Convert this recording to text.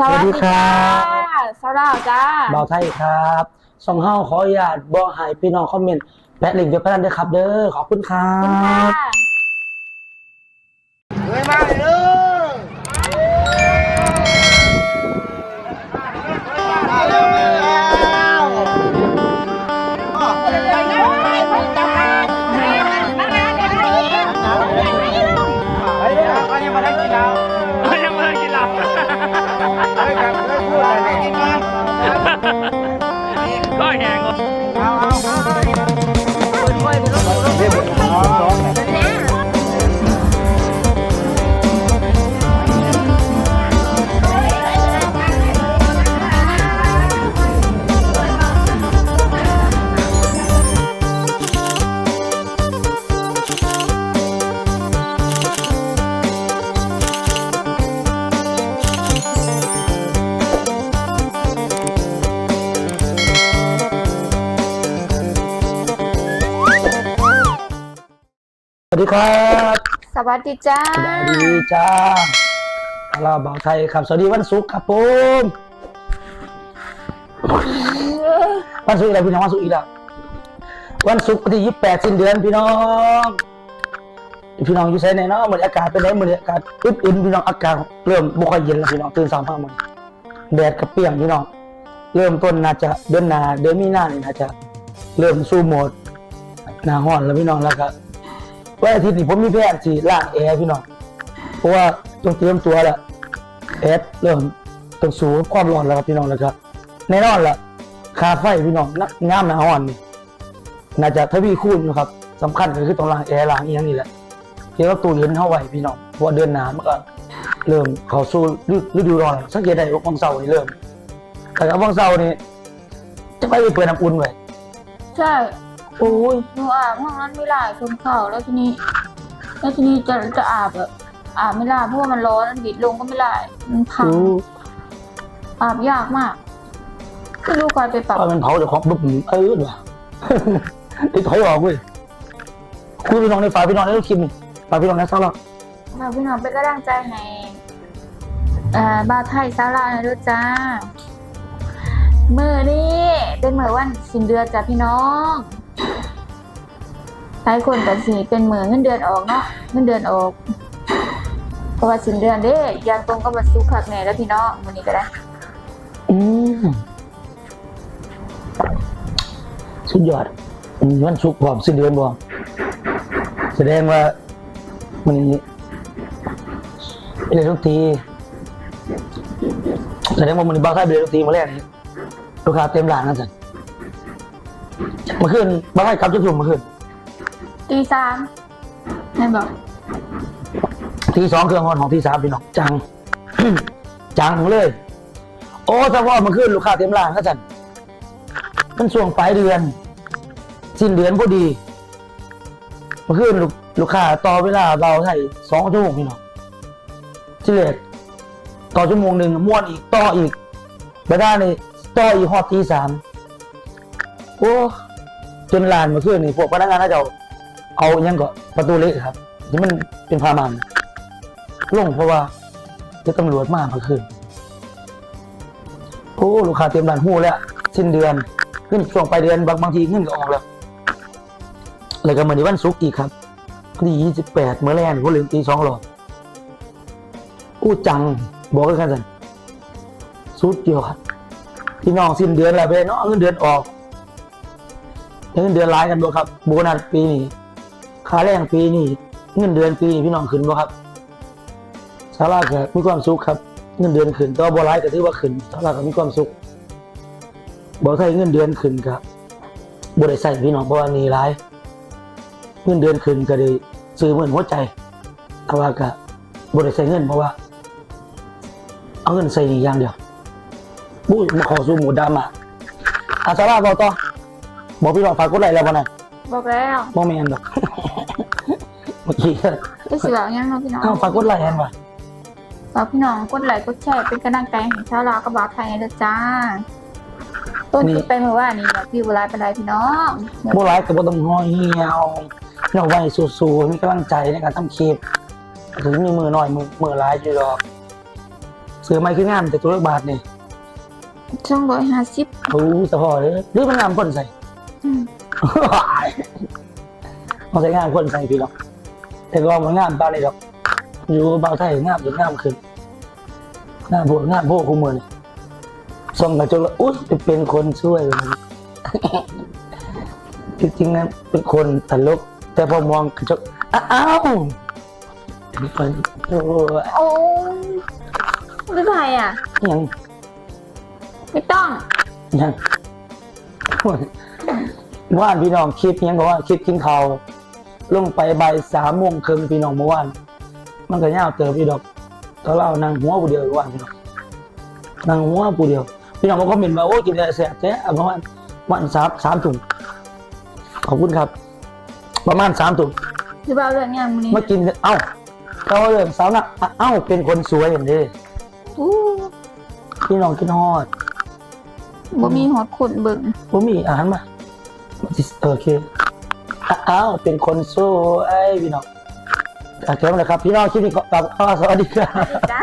สวัสดีค่ะสวัสดีจ้าบ่าวไทยครับสองเฮาขออนุญาตบอกให้พี่น้องคอมเมนต์แปะลิงก์เว็บพนันด้วยครับ เด้อขอบคุณครัขอบคุณค่ะบเฮ้ยมาเลย ดีครับสวัสดีจ้าสวัสดีจ้าเราบ่าวไทยครับ สวัสดีวันศุกร์ครับผมวันศุกร์อีกแล้วพี่น้องวันศุกร์อีกแล้ววันศุกร์วันที่ยี่สิบแปดสิ้นเดือนพี่น้อง พี่น้องอยู่ไสไหนเนาะเหมือนอากาศเป็นไงเหมือนอากาศอึดๆพี่น้องอากาศเริ่มบ่ค่อยเย็นแล้วพี่น้องตื่นสามพันมันแดดกระเปรี้ยงพี่น้อง เริ่มต้นน่าจะเดือนหนาเดือนมีนาเนี่ยน่าจะ เริ่มสู้โหมดหนาห้อนแล้วพี่น้องแล้วก็ วันอาทิตย์นี้ผมมีแผนสิล้างแอร์พี่น้องเพราะว่าต้องเตรียมตัวแล้วแอร์เริ่มต้องสูงความร้อนแล้วครับพี่น้องแล้วก็แน่นอนล่ะคาไฟพี่น้องนักงามหนาห้อนนี่น่าจะทวีคูณนะครับสำคัญก็คือต้องล้างแอร์ล้างอีกอย่างนี่แหละเกี่ยวกับตู้เย็นเข้าไว้พี่น้องเพราะว่าเดือนหนามันก็เริ่มเข้าสู่ฤดูร้อนแล้วสังเกตได้ว่าวังเสาร์นี่เริ่มแต่กับวังเสาร์นี่จะไปเปิดน้ำอุ่นไว้ใช่ โอ้ยหนูอาบห้องนั้นไม่ได้ชนเข่าแล้วทีนี้ แล้วทีนี้จะจะอาบแบบอาบไม่ได้เพราะว่ามันร้อนมันบิดลงก็ไม่ได้มันพังดูอาบยากมากไม่รู้ใครไปปรับว่ามันเผาเดี๋ยวของปุ๊บเออว่ะไอ้ถอยออกเว้ยคุณพี่น้องในฝากพี่น้องในลูกคิมนี่ฝากพี่น้องในซ้ำหรอกฝากพี่น้องเป็นกำลังใจให้อ่าบ้าวไทยซาลาหน่อยด้วยจ้ามือนี่เป็นมือวันสิ้นเดือนจ้ะพี่น้อง หลายคนกันสิเป็นมือเงินเดือนออกเนาะเงินเดือนออกเพราะว่าสิ้นเดือนเด้ยางตรงกับวันศุกร์คักแน่แล้วพี่น้องวันนี้ก็ได้อืมสุดยอดมันชุกพร้อมสิ้นเดือนบ่แสดงว่ามันนี้เรียนดนตรีแสดงว่ามันนี้บ้าใต้เรียนดนตรีมาแล้วนี่ลูกค้าเต็มร้านนั่นสิมื่อคืนบ้าใต้กลับจะทุ่มเมื่อคืน ตีสามให้บอกทีสองเครื่องงอนของทีสามพี่น้องจัง จังเลย โอ้ถ้าว่ามันขึ้นลูกค้าเต็มร้านก็จันมันช่วงปลายเดือน สิ้นเดือนพอดีมันขึ้นลูกลูกค้าต่อเวลาเราใส่สองชั่วโมงพี่น้องที่เหลือต่อชั่วโมงหนึ่งม้วนอีกต่ออีกไปได้นี่ต่ออีกฮอดทีสามโอ้จนลานมาขึ้นนี่พวกพนักงานน่าจะ เอาอยังก็ประตูเล็กครับที่มันเป็นพามันลงเพราะว่าจะตำรวจมาเมื่อคืนโอ้ลูกค้าเต็มร้านหู้แล้วสิ้นเดือน ขึ้นช่วงปลายเดือนบางบางทีเงินก็ออกแล้วแล้วก็มาในวันศุกร์อีกครับที่ยี่สิบแปดเมื่อแรกเขาลืมตีสองหลอดอู้จังบอกกันกันสุดยอดพี่น้องสิ้นเดือนแล้วไปเนาะเงินเดือนออกเงินเดือนร้ายกันบ่ครับโบนัสปีนี้ ค่าแรงปีนี้เงินเดือนปีนี้พี่น้องขึ้นบ่ครับสาราก็มีความสุขครับ เงินเดือนขึ้นแตัวบร้ายก็ถือว่าขึ้นสาราก็มีความสุขบ่ใช้เงินเดือนขึ้นครับบ่ได้ใส่พี่น้องเพราะว่านี่ร้าย เงินเดือนขึ้นก็ได้ซื้อเหมือนหัวใจแต่ว่าก็บ่ได้ใส่เงินเพราะว่า เอาเงินใส่นี่อย่างเดียวบุ้ยมาขอสู้หมูดำอะอาสาราบอกต่อบอกพี่น้องฝากกดไลค์แล้วบ่น่ะบอกแล้วบ่แม่นดอก เมื่อกี้ได้สิบอกยังเนาะพี่น้องเอ้าฝากกดไลค์แอนว่ะฝากพี่น้องกดไลค์กดแชร์เป็นกำลังใจให้ชาวลาวกับบ่าวไทยนะจ้าต้นคิดไปเมื่อวานนี้แบบพี่บุไรเป็นไรพี่น้องบ่ร้ายก็บ่ต้องห้อยเหี่ยวเราไว้สู้ๆมีกำลังใจในการทำคลิปถึงมีมือหน่อยมือมือร้ายอยู่ดอกเสือไม้คืองามแต่ตัวละบาทนี่ช่องร้อยห้าสิบโอ้สะพอเลยหรือมันงามคนใส่เอาใส่งามคนใส่พี่หรอก แต่ก็มันงามบ้านเลยหรอกอยู่เบาไทยงามจนงามขึ้นงามโพดงามโพดคู่มือนี่ส่งกระจกแล้วอุ๊ยเป็นคนช่วยเลยจริงๆนะเป็นคนตลก แต่พอมองกระจกอ้าวเป็นคนโอ้ยโอ้ไม่ไผ่อะ ยังไม่ต้องยังว่านพี่น้องคลิปยังบอกว่าคลิปกินเขาว ลงไปบ่ายสามโมงครึ่งพี่น้องเมื่อวานมันก็ยาวเติบพี่ดอกตอนเรานั่งหัวผู้เดียวว่านพี่น้องนั่งหัวผู้เดียว พี่น้องก็คอมเมนต์มาโอ้ยกินแต่แสบแท้เอาประมาณวันสามสามถุงขอบคุณครับ ประมาณสามถุงหรือเปล่าเรื่องงานมื้อนี้มากินเอ้าเราเรื่องสาวนะเอ้าเป็นคนสวยอย่างนี้อู้พี่น้องกินฮอดบ่มีหอดขนเบิ่งผมมีอาหารมาโอเค อ้าวเป็นคนสู้ไอ้พี่น้องโอเคมาเลยครับพี่น้องคลิปนี้ก็กลับสวัสดีครับ จ้า